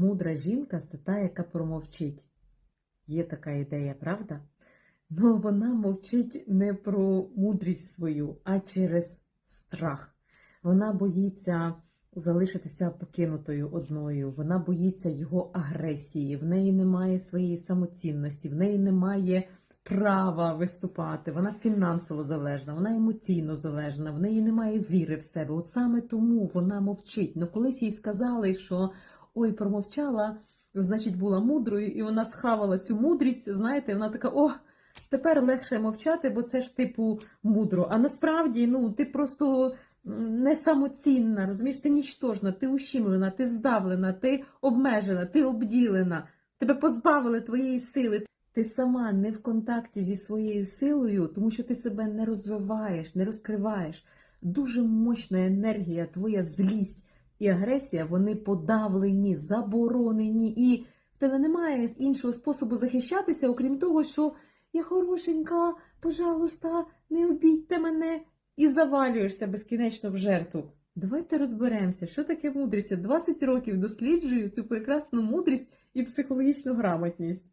Мудра жінка це та, яка промовчить. Є така ідея, правда? Ну вона мовчить не про мудрість свою, а через страх. Вона боїться залишитися покинутою одною, вона боїться його агресії, в неї немає своєї самоцінності, в неї немає права виступати, вона фінансово залежна, вона емоційно залежна, в неї немає віри в себе. От саме тому вона мовчить. Ну колись їй сказали, що ой, промовчала, значить, була мудрою, і вона схавала цю мудрість. Знаєте, вона така, о, тепер легше мовчати, бо це ж типу мудро. А насправді, ну, ти просто не самоцінна, розумієш, ти нічтожна, ти ущімлена, ти здавлена, ти обмежена, ти обділена, тебе позбавили твоєї сили. Ти сама не в контакті зі своєю силою, тому що ти себе не розвиваєш, не розкриваєш. Дуже мощна енергія, твоя злість і агресія, вони подавлені, заборонені, і в тебе немає іншого способу захищатися, окрім того, що я хорошенька, пожалуйста, не обійте мене і завалюєшся безкінечно в жертву. Давайте розберемося, що таке мудрість. Я 20 років досліджую цю прекрасну мудрість і психологічну грамотність.